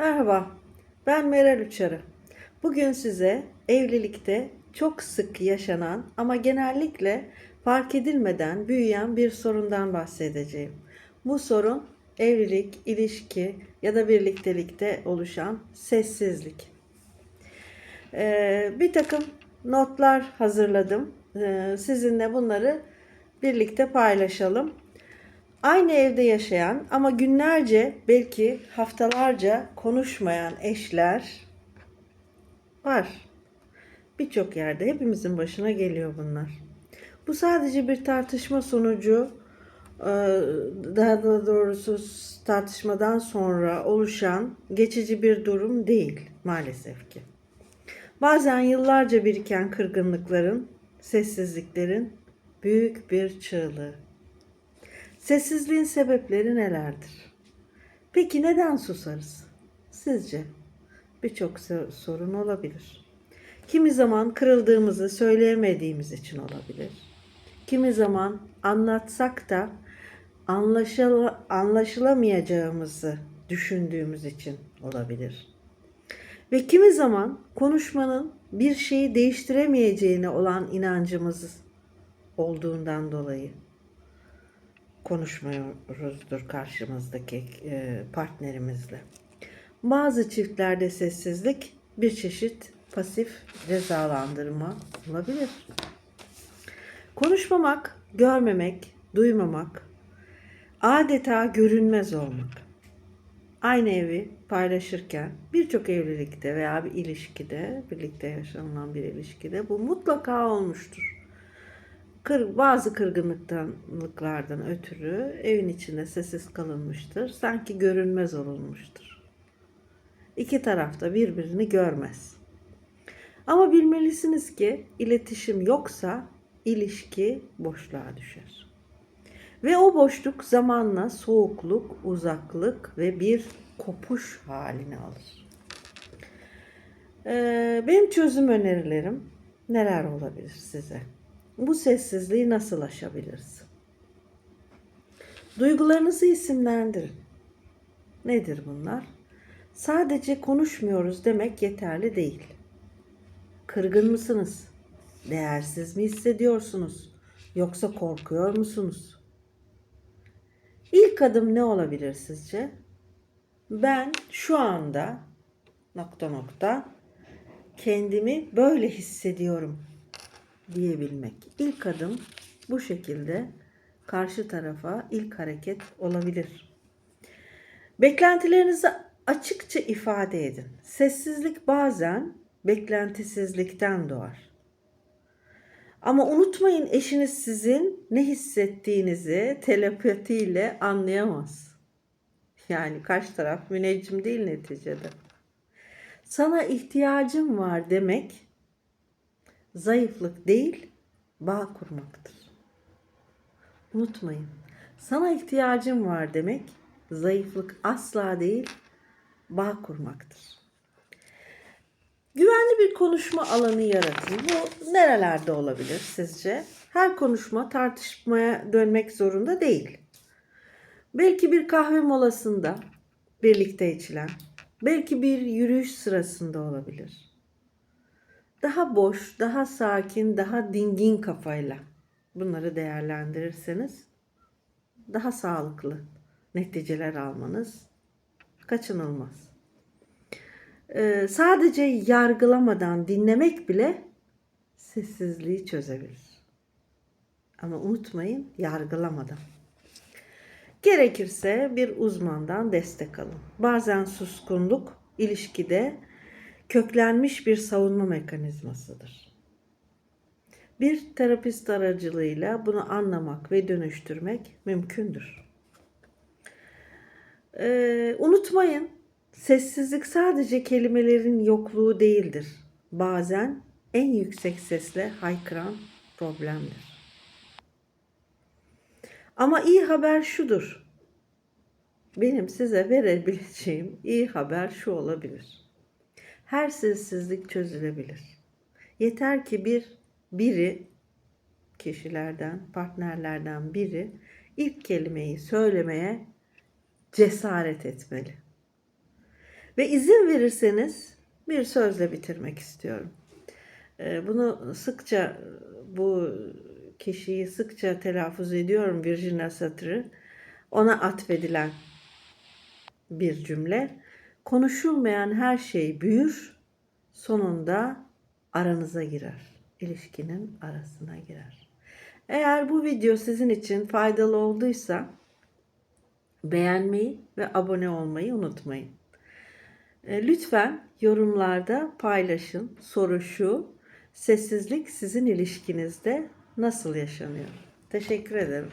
Merhaba, ben Meral Uçarı. Bugün size evlilikte çok sık yaşanan ama genellikle fark edilmeden büyüyen bir sorundan bahsedeceğim. Bu sorun evlilik, ilişki ya da birliktelikte oluşan sessizlik. Ee, bir takım notlar hazırladım. Ee, sizinle bunları birlikte paylaşalım. Aynı evde yaşayan ama günlerce belki haftalarca konuşmayan eşler var. Birçok yerde hepimizin başına geliyor bunlar. Bu sadece bir tartışma sonucu e, daha da doğrusu tartışmadan sonra oluşan geçici bir durum değil maalesef ki. Bazen yıllarca biriken kırgınlıkların, sessizliklerin büyük bir çığlığı. Sessizliğin sebepleri nelerdir? Peki neden susarız? Sizce? Birçok so- sorun olabilir. Kimi zaman kırıldığımızı söyleyemediğimiz için olabilir. Kimi zaman anlatsak da anlaşıl- anlaşılamayacağımızı düşündüğümüz için olabilir. Ve kimi zaman konuşmanın bir şeyi değiştiremeyeceğine olan inancımız olduğundan dolayı konuşmuyoruzdur karşımızdaki e, partnerimizle. Bazı çiftlerde sessizlik bir çeşit pasif cezalandırma olabilir. Konuşmamak, görmemek, duymamak, adeta görünmez olmak. Aynı evi paylaşırken birçok evlilikte veya bir ilişkide, birlikte yaşanılan bir ilişkide bu mutlaka olmuştur kır, bazı kırgınlıklardan ötürü evin içinde sessiz kalınmıştır. Sanki görünmez olunmuştur. İki tarafta birbirini görmez. Ama bilmelisiniz ki iletişim yoksa ilişki boşluğa düşer. Ve o boşluk zamanla soğukluk, uzaklık ve bir kopuş halini alır. Ee, benim çözüm önerilerim neler olabilir size? Bu sessizliği nasıl aşabiliriz? Duygularınızı isimlendirin. Nedir bunlar? Sadece konuşmuyoruz demek yeterli değil. Kırgın mısınız? Değersiz mi hissediyorsunuz? Yoksa korkuyor musunuz? İlk adım ne olabilir sizce? Ben şu anda nokta nokta kendimi böyle hissediyorum diyebilmek. İlk adım bu şekilde karşı tarafa ilk hareket olabilir. Beklentilerinizi açıkça ifade edin. Sessizlik bazen beklentisizlikten doğar. Ama unutmayın eşiniz sizin ne hissettiğinizi telepatiyle anlayamaz. Yani karşı taraf müneccim değil neticede. Sana ihtiyacım var demek zayıflık değil, bağ kurmaktır. Unutmayın. Sana ihtiyacım var demek zayıflık asla değil, bağ kurmaktır. Güvenli bir konuşma alanı yaratın. Bu nerelerde olabilir sizce? Her konuşma tartışmaya dönmek zorunda değil. Belki bir kahve molasında birlikte içilen, belki bir yürüyüş sırasında olabilir daha boş, daha sakin, daha dingin kafayla bunları değerlendirirseniz daha sağlıklı neticeler almanız kaçınılmaz. Ee, sadece yargılamadan dinlemek bile sessizliği çözebilir. Ama unutmayın yargılamadan. Gerekirse bir uzmandan destek alın. Bazen suskunluk ilişkide köklenmiş bir savunma mekanizmasıdır. Bir terapist aracılığıyla bunu anlamak ve dönüştürmek mümkündür. Ee, unutmayın, sessizlik sadece kelimelerin yokluğu değildir. Bazen en yüksek sesle haykıran problemdir. Ama iyi haber şudur. Benim size verebileceğim iyi haber şu olabilir her sessizlik çözülebilir. Yeter ki bir biri kişilerden, partnerlerden biri ilk kelimeyi söylemeye cesaret etmeli. Ve izin verirseniz bir sözle bitirmek istiyorum. Ee, Bunu sıkça bu kişiyi sıkça telaffuz ediyorum Virginia Satir'ı. Ona atfedilen bir cümle. Konuşulmayan her şey büyür, sonunda aranıza girer. İlişkinin arasına girer. Eğer bu video sizin için faydalı olduysa beğenmeyi ve abone olmayı unutmayın. E, Lütfen yorumlarda paylaşın. Soru şu, sessizlik sizin ilişkinizde nasıl yaşanıyor? Teşekkür ederim.